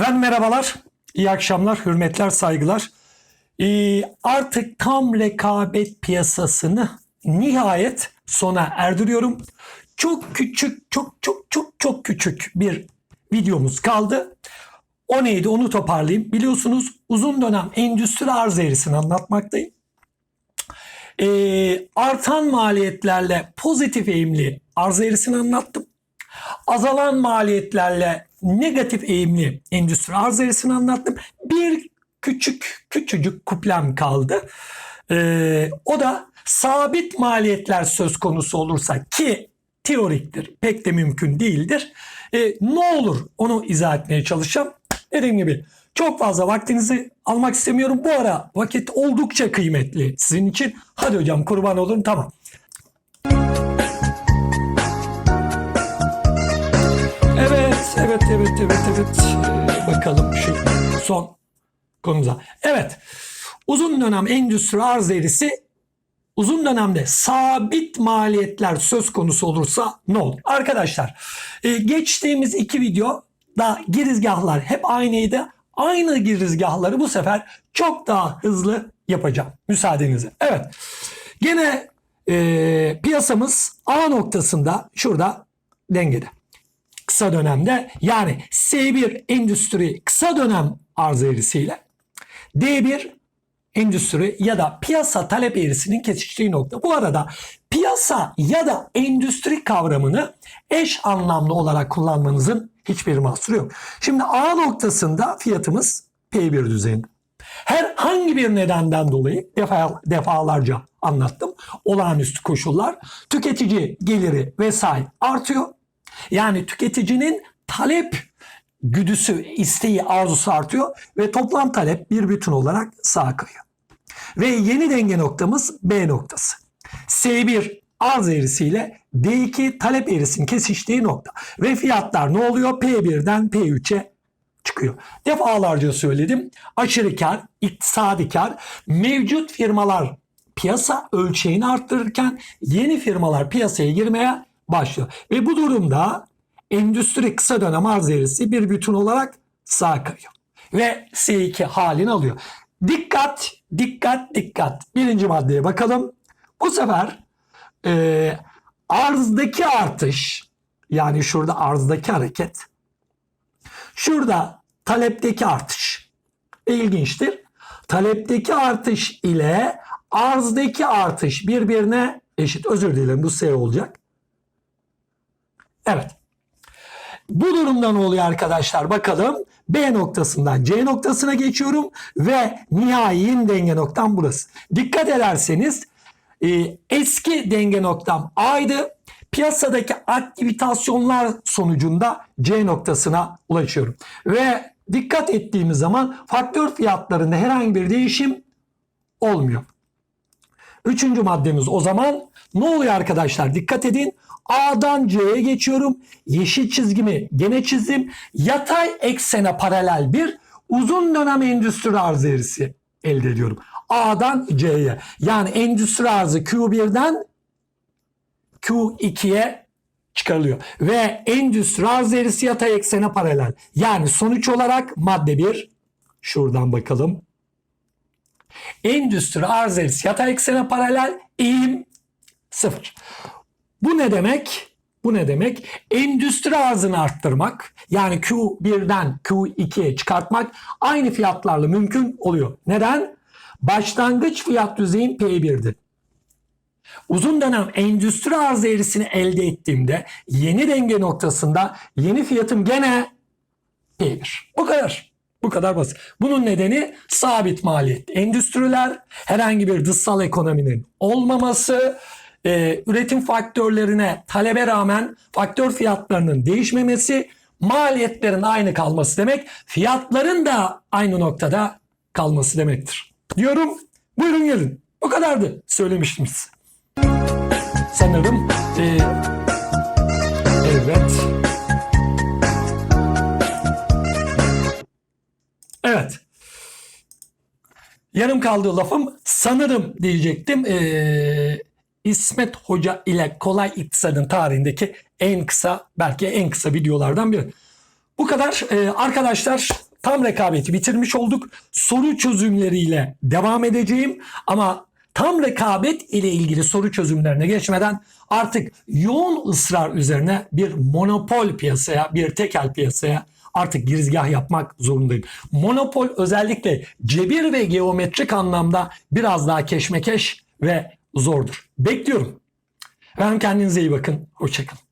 Efendim merhabalar, iyi akşamlar, hürmetler, saygılar. Ee, artık tam rekabet piyasasını nihayet sona erdiriyorum. Çok küçük, çok çok çok çok küçük bir videomuz kaldı. O neydi onu toparlayayım. Biliyorsunuz uzun dönem endüstri arz eğrisini anlatmaktayım. Ee, artan maliyetlerle pozitif eğimli arz eğrisini anlattım azalan maliyetlerle negatif eğimli endüstri arz eğrisini anlattım. Bir küçük küçücük kuplem kaldı. Ee, o da sabit maliyetler söz konusu olursa ki teoriktir pek de mümkün değildir. Ee, ne olur onu izah etmeye çalışacağım. Dediğim gibi çok fazla vaktinizi almak istemiyorum. Bu ara vakit oldukça kıymetli sizin için. Hadi hocam kurban olun tamam. Evet, evet, evet, evet, bakalım şu son konumuza. Evet, uzun dönem endüstri arz eğrisi uzun dönemde sabit maliyetler söz konusu olursa ne olur? Arkadaşlar, e, geçtiğimiz iki video da girizgahlar hep aynıydı. Aynı girizgahları bu sefer çok daha hızlı yapacağım. Müsaadenizle. Evet. Gene e, piyasamız A noktasında şurada dengede kısa dönemde yani S1 endüstri kısa dönem arz eğrisiyle D1 endüstri ya da piyasa talep eğrisinin kesiştiği nokta. Bu arada piyasa ya da endüstri kavramını eş anlamlı olarak kullanmanızın hiçbir mahsuru yok. Şimdi A noktasında fiyatımız P1 düzeyinde. Herhangi bir nedenden dolayı defa, defalarca anlattım. Olağanüstü koşullar, tüketici geliri vesaire artıyor. Yani tüketicinin talep güdüsü, isteği, arzusu artıyor ve toplam talep bir bütün olarak sağa kayıyor. Ve yeni denge noktamız B noktası. S1 arz eğrisiyle D2 talep eğrisinin kesiştiği nokta. Ve fiyatlar ne oluyor? P1'den P3'e çıkıyor. Defalarca söyledim. Aşırı kar, iktisadi kar, mevcut firmalar piyasa ölçeğini arttırırken yeni firmalar piyasaya girmeye başlıyor. Ve bu durumda endüstri kısa dönem arz eğrisi bir bütün olarak sağa kayıyor. Ve S2 halini alıyor. Dikkat, dikkat, dikkat. Birinci maddeye bakalım. Bu sefer e, arzdaki artış yani şurada arzdaki hareket şurada talepteki artış ilginçtir. Talepteki artış ile arzdaki artış birbirine eşit. Özür dilerim bu S olacak. Evet. Bu durumda ne oluyor arkadaşlar? Bakalım. B noktasından C noktasına geçiyorum ve nihai denge noktam burası. Dikkat ederseniz e, eski denge noktam A'ydı. Piyasadaki aktivitasyonlar sonucunda C noktasına ulaşıyorum. Ve dikkat ettiğimiz zaman faktör fiyatlarında herhangi bir değişim olmuyor. Üçüncü maddemiz o zaman ne oluyor arkadaşlar? Dikkat edin. A'dan C'ye geçiyorum. Yeşil çizgimi gene çizdim. Yatay eksene paralel bir uzun dönem endüstri arz eğrisi elde ediyorum. A'dan C'ye. Yani endüstri arzı Q1'den Q2'ye çıkarılıyor. Ve endüstri arz eğrisi yatay eksene paralel. Yani sonuç olarak madde 1 şuradan bakalım. Endüstri arz eğrisi yatay eksene paralel eğim 0. Bu ne demek? Bu ne demek? Endüstri arzını arttırmak yani Q1'den Q2'ye çıkartmak aynı fiyatlarla mümkün oluyor. Neden? Başlangıç fiyat düzeyim P1'di. Uzun dönem endüstri arz eğrisini elde ettiğimde yeni denge noktasında yeni fiyatım gene P1. Bu kadar. Bu kadar basit. Bunun nedeni sabit maliyet. Endüstriler herhangi bir dışsal ekonominin olmaması, e, üretim faktörlerine talebe rağmen faktör fiyatlarının değişmemesi, maliyetlerin aynı kalması demek, fiyatların da aynı noktada kalması demektir. Diyorum, buyurun gelin. Bu kadardı söylemiştim size. Sanırım e, evet. Evet. Yarım kaldığı lafım sanırım diyecektim. Ee, İsmet Hoca ile Kolay İktisadın tarihindeki en kısa belki en kısa videolardan biri. Bu kadar. Ee, arkadaşlar tam rekabeti bitirmiş olduk. Soru çözümleriyle devam edeceğim ama tam rekabet ile ilgili soru çözümlerine geçmeden artık yoğun ısrar üzerine bir monopol piyasaya, bir tekel piyasaya artık girizgah yapmak zorundayım. Monopol özellikle cebir ve geometrik anlamda biraz daha keşmekeş ve zordur. Bekliyorum. Efendim kendinize iyi bakın. Hoşçakalın.